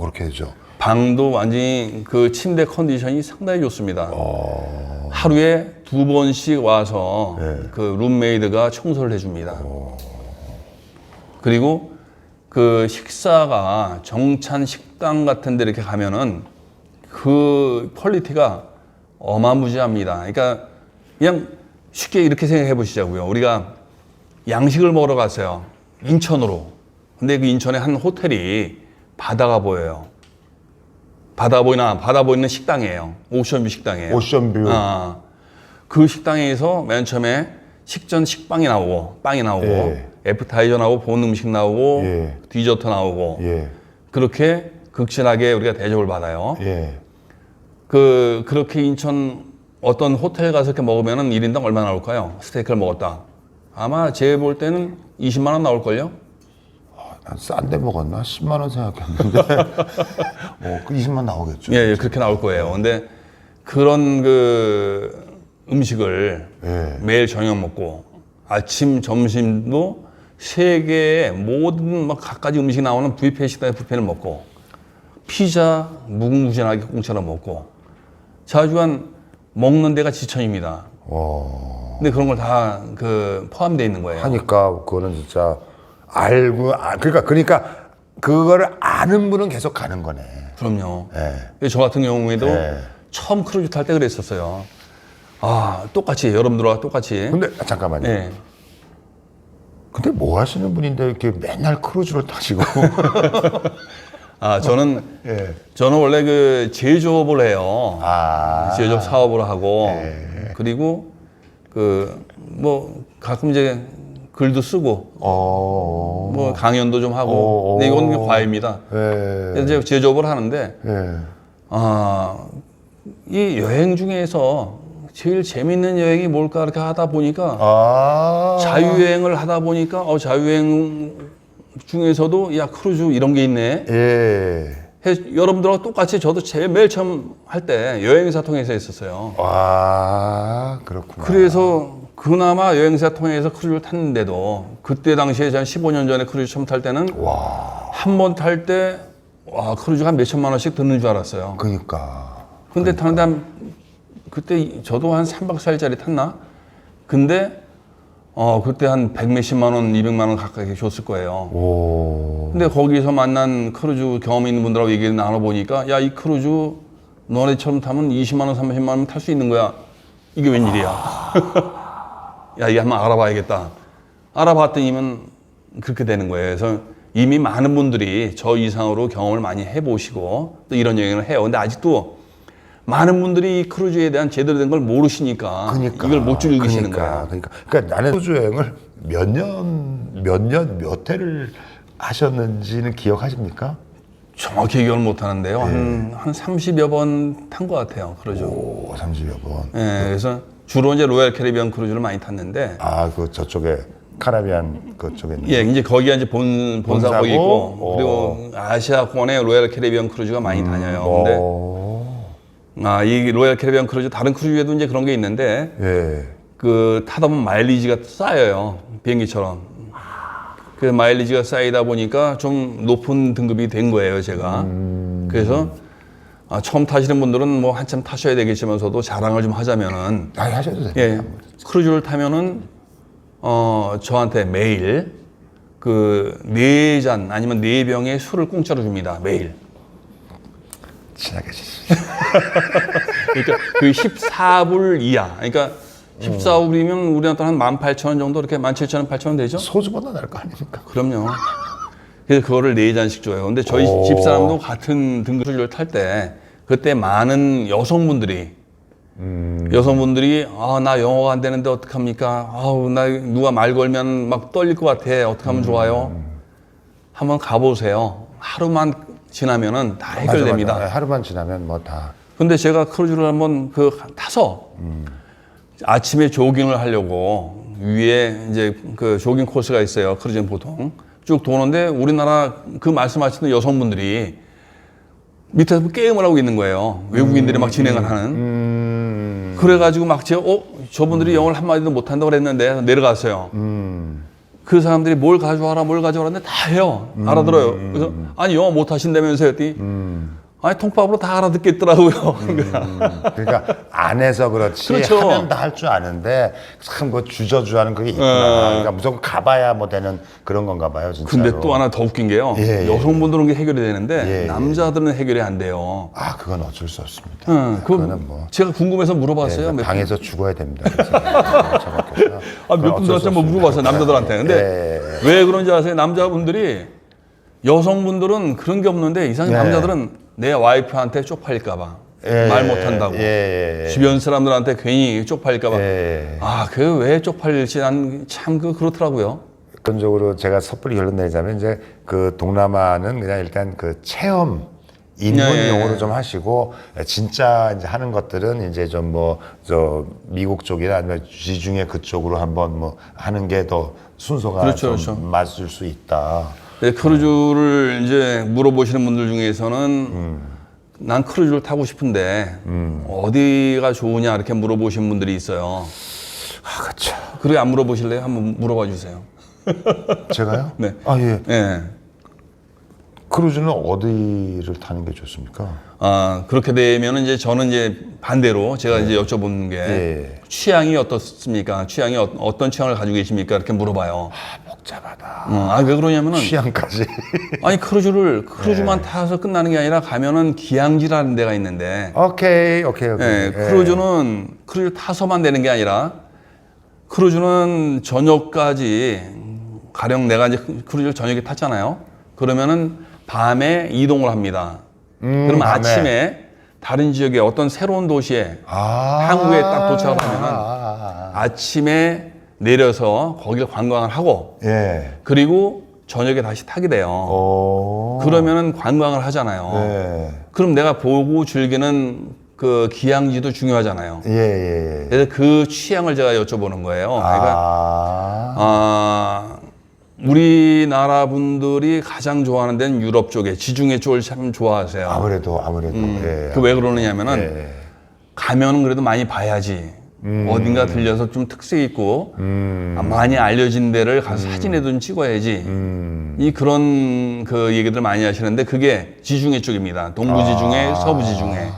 그렇게 되죠. 방도 완전히 그 침대 컨디션이 상당히 좋습니다. 어. 하루에 두 번씩 와서 네. 그 룸메이드가 청소를 해줍니다. 그리고 그 식사가 정찬 식당 같은 데 이렇게 가면은 그 퀄리티가 어마무지합니다. 그러니까 그냥 쉽게 이렇게 생각해 보시자고요. 우리가 양식을 먹으러 갔어요. 인천으로. 근데 그 인천에 한 호텔이 바다가 보여요. 바다 보이나 바다 보이는 식당이에요. 오션뷰 식당이에요. 오션뷰. 아, 그 식당에서 맨 처음에 식전 식빵이 나오고 빵이 나오고 예. 애프타이저 나오고 본 음식 나오고 예. 디저트 나오고 예. 그렇게 극진하게 우리가 대접을 받아요. 예. 그 그렇게 인천 어떤 호텔 가서 이렇게 먹으면은 1인당 얼마 나올까요? 스테이크를 먹었다. 아마 제 볼 때는 20만 원 나올 걸요. 난싼데 먹었나? 10만 원 생각했는데. 어, 그 20만 나오겠죠. 예, 예, 그렇게 나올 거예요. 근데 그런 그 음식을 예. 매일 저녁 먹고 아침 점심도 세 개의 모든 막 각가지 음식 나오는 뷔페 식당의 뷔페를 먹고 피자 무궁무진하게 공짜로 먹고 자주한 먹는 데가 지천입니다. 어. 근데 그런 걸 다 그 포함되어 있는 거예요. 하니까 그거는 진짜 알고 아, 그러니까 그러니까 그거를 아는 분은 계속 가는 거네. 그럼요. 예. 저 같은 경우에도 네. 처음 크루즈 탈 때 그랬었어요. 아 똑같이 여러분들과 똑같이. 근데 아, 잠깐만요. 예. 근데 뭐 하시는 분인데 이렇게 맨날 크루즈를 타시고 아 저는 예. 저는 원래 그 제조업을 해요. 아. 제조업 사업을 하고 예. 그리고 그 뭐 가끔 이제 글도 쓰고 어. 뭐 강연도 좀 어, 하고. 근데 이건 그냥 과외입니다. 예. 이제 제조업을 하는데 예. 아, 이 여행 중에서 제일 재밌는 여행이 뭘까 이렇게 하다 보니까 아. 자유여행을 하다 보니까 어 자유여행 중에서도 야 크루즈 이런 게 있네. 예. 해- 여러분들하고 똑같이 저도 제일 맨 처음 할 때 여행사 통해서 했었어요. 와, 그렇구나. 그래서 그나마 여행사 통해서 크루즈를 탔는데도 그때 당시에 제가 15년 전에 크루즈 처음 탈 때는 와, 한번 탈 때 와 크루즈가 한 몇천만 원씩 드는 줄 알았어요. 그러니까. 근데 타는데 한, 그때 저도 한 3박 4일짜리 탔나? 근데 어 그때 한 100 몇십만 원, 200만 원 가까이 줬을 거예요. 오. 근데 거기서 만난 크루즈 경험 있는 분들하고 얘기를 나눠보니까 야 이 크루즈 너네처럼 타면 20만 원, 30만 원 탈 수 있는 거야. 이게 웬일이야. 야 이게 한번 알아봐야겠다. 알아봤더니면 그렇게 되는 거예요. 그래서 이미 많은 분들이 저 이상으로 경험을 많이 해보시고 또 이런 여행을 해요. 근데 아직도 많은 분들이 이 크루즈에 대한 제대로 된 걸 모르시니까 그러니까. 이걸 못 즐기시는 그러니까, 거예요. 그러니까, 그러니까 나는 크루즈 여행을 몇 년, 몇 년, 몇 회를 하셨는지는 기억하십니까? 정확히 기억을 못 하는데요. 한, 한 30여 번 탄 것 같아요. 크루즈. 오, 30여 번. 예, 그래서 주로 이제 로얄 캐리비안 크루즈를 많이 탔는데, 아, 그 저쪽에 카라비안 그쪽에 있는. 예, 이제 거기가 이제 본, 본사 본사고? 거기 있고, 어. 그리고 아시아권에 로얄 캐리비안 크루즈가 많이 다녀요. 근데, 오. 아, 이 로얄 캐리비안 크루즈, 다른 크루즈에도 이제 그런 게 있는데, 예. 그 타다 보면 마일리지가 쌓여요. 비행기처럼. 그 마일리지가 쌓이다 보니까 좀 높은 등급이 된 거예요, 제가. 그래서, 아, 처음 타시는 분들은 뭐 한참 타셔야 되겠지만서도 자랑을 좀 하자면은, 아, 하셔도 돼요. 예, 크루즈를 타면은 어 저한테 매일 그 네 잔 아니면 네 병의 술을 공짜로 줍니다 매일. 친하게 지시. 그러니까 그 14불 이하. 그러니까 14불이면 우리나라 한 18,000원 정도 이렇게 17,000원, 8,000원 되죠? 소주보다 나을 거 아닙니까? 그럼요. 그래서 그거를 네 잔씩 줘요. 근데 저희 오. 집 사람도 같은 등급 크루즈를 탈때 그때 많은 여성분들이 여성분들이 아 나 영어가 안 되는데 어떡합니까? 아우 나 누가 말 걸면 막 떨릴 것 같아. 어떻게 하면 좋아요? 한번 가보세요. 하루만 지나면은 다 해결됩니다. 맞아, 맞아. 하루만 지나면 뭐 다. 근데 제가 크루즈를 한번 그 타서 아침에 조깅을 하려고 위에 이제 그 조깅 코스가 있어요. 크루즈는 보통 쭉 도는데 우리나라 그 말씀하시는 여성분들이 밑에서 게임을 하고 있는 거예요. 외국인들이 막 진행을 하는. 음. 그래가지고 막 제가 어 저분들이 영어를 한 마디도 못한다고 그랬는데 내려갔어요. 음. 그 사람들이 뭘 가져와라 뭘 가져와라 근데 다 해요 알아들어요 그래서 아니 영어 못 하신다면서요 했더니 아니 통밥으로 다 알아듣겠더라고요 음, 그러니까 안에서 그렇지 그렇죠. 하면 다 할 줄 아는데 참 그 주저주하는 그게 있구나. 네. 그러니까 무조건 가봐야 뭐 되는 그런 건가 봐요, 진짜로. 근데 또 하나 더 웃긴 게요 예, 예. 여성분들은 게 해결이 되는데 예, 예. 남자들은 해결이 안 돼요 아, 그건 어쩔 수 없습니다. 응, 그 그거는 뭐 제가 궁금해서 물어봤어요 네, 몇 당해서 죽어야 됩니다. 아, 몇 분들한테 수 뭐. 물어봤어요, 남자들한테. 근데 예, 왜 그런지 아세요? 남자분들이, 여성분들은 그런 게 없는데, 이상하게 네. 남자들은 내 와이프한테 쪽팔릴까봐. 예, 말 못한다고. 예, 예. 주변 사람들한테 괜히 쪽팔릴까봐. 예. 아, 그 왜 쪽팔릴지 난 참 그 그렇더라고요. 근본적으로 제가 섣불리 결론 내자면 이제 그 동남아는 그냥 일단 그 체험 입문용으로 예, 예. 좀 하시고 진짜 이제 하는 것들은 이제 좀 뭐 저 미국 쪽이나 아니면 지중해 그쪽으로 한번 뭐 하는 게 더 순서가 그렇죠, 좀 그렇죠. 맞을 수 있다. 네, 크루즈를 이제 물어보시는 분들 중에서는 음. 난 크루즈를 타고 싶은데 어디가 좋으냐 이렇게 물어보신 분들이 있어요. 아, 그렇죠. 그렇게 안 물어보실래요? 한번 물어봐 주세요. 제가요? 네. 아 예. 예. 크루즈는 어디를 타는 게 좋습니까? 아, 그렇게 되면은 이제 저는 이제 반대로 제가 이제 여쭤보는 게 예. 취향이 어떻습니까? 취향이 어, 떤 취향을 가지고 계십니까? 이렇게 물어봐요. 아, 복잡하다. 어, 아, 왜 그러냐면은 취향까지. 아니 크루즈를 크루즈만 타서 끝나는 게 아니라 가면은 기항지라는 데가 있는데 오케이, 오케이, 오케이. 예, 크루즈는 크루즈 타서만 되는 게 아니라 크루즈는 저녁까지 가령 내가 이제 크루즈를 저녁에 탔잖아요. 그러면은 밤에 이동을 합니다. 음, 그러면 밤에. 아침에 다른 지역에 어떤 새로운 도시에 아. 한국에 딱 도착을 하면은 아, 아, 아. 아침에 내려서 거기를 관광을 하고 예. 그리고 저녁에 다시 타게 돼요. 오. 그러면은 관광을 하잖아요. 어. 네. 그럼 내가 보고 즐기는 그 기항지도 중요하잖아요. 예, 예, 예. 그래서 그 취향을 제가 여쭤보는 거예요. 그러니까 아. 아, 우리나라 분들이 가장 좋아하는 데는 유럽 쪽에 지중해 쪽을 참 좋아하세요. 아무래도, 아무래도. 예. 그왜 그러느냐면은 예. 가면은 그래도 많이 봐야지. 어딘가 들려서 좀 특색 있고 아, 많이 알려진 데를 가서 사진에도 좀 찍어야지. 음. 이 그런 그 얘기들 많이 하시는데 그게 지중해 쪽입니다. 동부 지중해, 서부 지중해.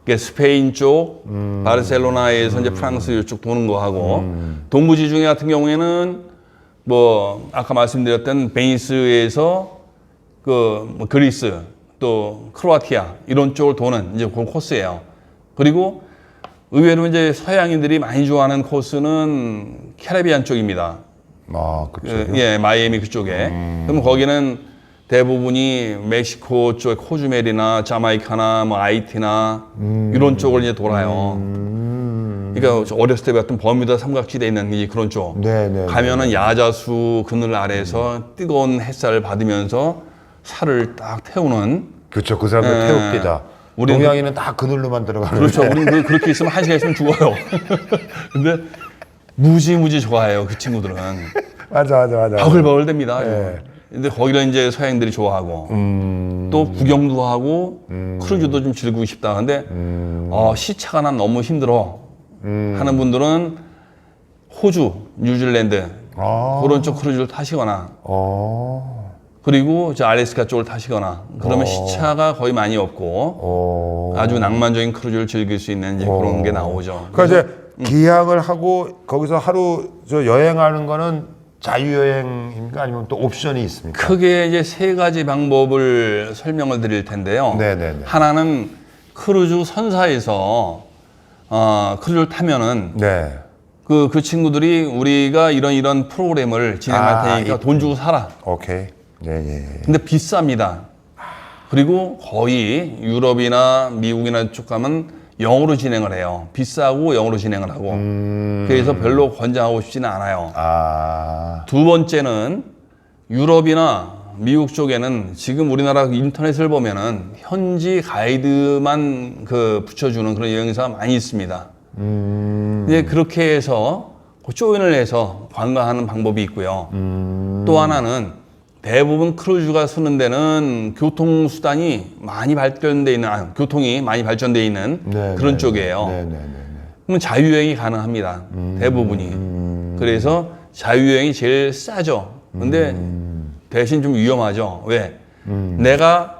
그게 스페인 쪽, 바르셀로나에서 이제 프랑스 이쪽 도는 거 하고 동부 지중해 같은 경우에는 뭐 아까 말씀드렸던 베니스에서 그뭐 그리스 또 크로아티아 이런 쪽을 도는 이제 그 코스예요. 그리고 의외로 이제 서양인들이 많이 좋아하는 코스는 캐리비안 쪽입니다. 아, 그쵸. 그, 예, 마이애미 그쪽에. 그럼 거기는 대부분이 멕시코 쪽 코주멜이나 자마이카나 뭐 아이티나 이런 쪽을 이제 돌아요. 그러니까 저 어렸을 때 봤던 버뮤다 삼각지대에 있는 이 그런 쪽. 네, 네. 가면은 야자수 그늘 아래에서 뜨거운 햇살을 받으면서 살을 딱 태우는 그쵸. 그 사람들 예. 태웁니다. 우리는 동양인은 다 그늘로만 들어가는. 그렇죠. 우리는 그- 그렇게 있으면 한 시간 있으면 죽어요. 근데 무지무지 좋아해요. 그 친구들은. 맞아, 맞아, 맞아. 바글바글 됩니다. 예. 근데 거기를 이제 서양인들이 좋아하고 또 구경도 하고 크루즈도 좀 즐기고 싶다. 근데 어, 시차가 난 너무 힘들어 하는 분들은 호주, 뉴질랜드 아. 그런 쪽 크루즈를 타시거나 어. 그리고 저 알래스카 쪽을 타시거나 그러면 어. 시차가 거의 많이 없고 어. 아주 낭만적인 크루즈를 즐길 수 있는 이제 그런 게 나오죠. 그러니까 이제 기항을 하고 거기서 하루 저 여행하는 거는 자유여행입니까? 아니면 또 옵션이 있습니까? 크게 이제 세 가지 방법을 설명을 드릴 텐데요. 네네네. 하나는 크루즈 선사에서 어, 크루즈를 타면은 네. 그, 그 친구들이 우리가 이런 이런 프로그램을 진행할 아, 테니까 이- 돈 주고 살아. 오케이. 예, 예. 예. 근데 비쌉니다. 그리고 거의 유럽이나 미국이나 쪽 가면 영어로 진행을 해요. 비싸고 영어로 진행을 하고. 음. 그래서 별로 권장하고 싶지는 않아요. 아. 두 번째는 유럽이나 미국 쪽에는 지금 우리나라 인터넷을 보면은 현지 가이드만 그 붙여주는 그런 여행사가 많이 있습니다. 음. 이제 그렇게 해서 그 조인을 해서 관광하는 방법이 있고요. 음. 또 하나는 대부분 크루즈가 쓰는 데는 교통 수단이 많이 발전돼 있는, 아, 교통이 많이 발전돼 있는 네, 그런 네, 쪽이에요. 네, 네, 네. 네. 그러면 자유여행이 가능합니다. 대부분이. 그래서 자유여행이 제일 싸죠. 근데 대신 좀 위험하죠. 왜? 내가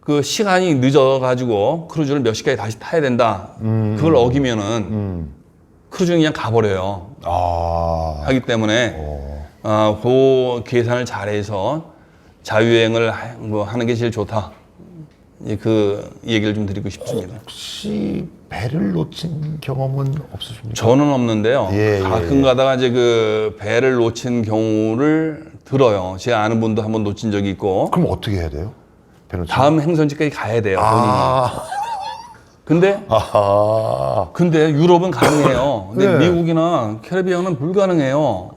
그 시간이 늦어가지고 크루즈를 몇 시까지 다시 타야 된다. 그걸 어기면은 크루즈는 그냥 가버려요. 아, 하기 때문에 어, 그 계산을 잘해서 자유여행을 하- 뭐 하는 게 제일 좋다. 그 얘기를 좀 드리고 싶습니다. 혹시 배를 놓친 경험은 없으십니까? 저는 없는데요. 예, 예, 가끔 예. 가다가 이제 그 배를 놓친 경우를 들어요. 제 아는 분도 한 번 놓친 적이 있고 그럼 어떻게 해야 돼요? 배 놓친 다음 행선지까지 가야 돼요. 본인이. 아, 근데 아하. 근데 유럽은 가능해요. 근데 네. 미국이나 캐리비안은 불가능해요.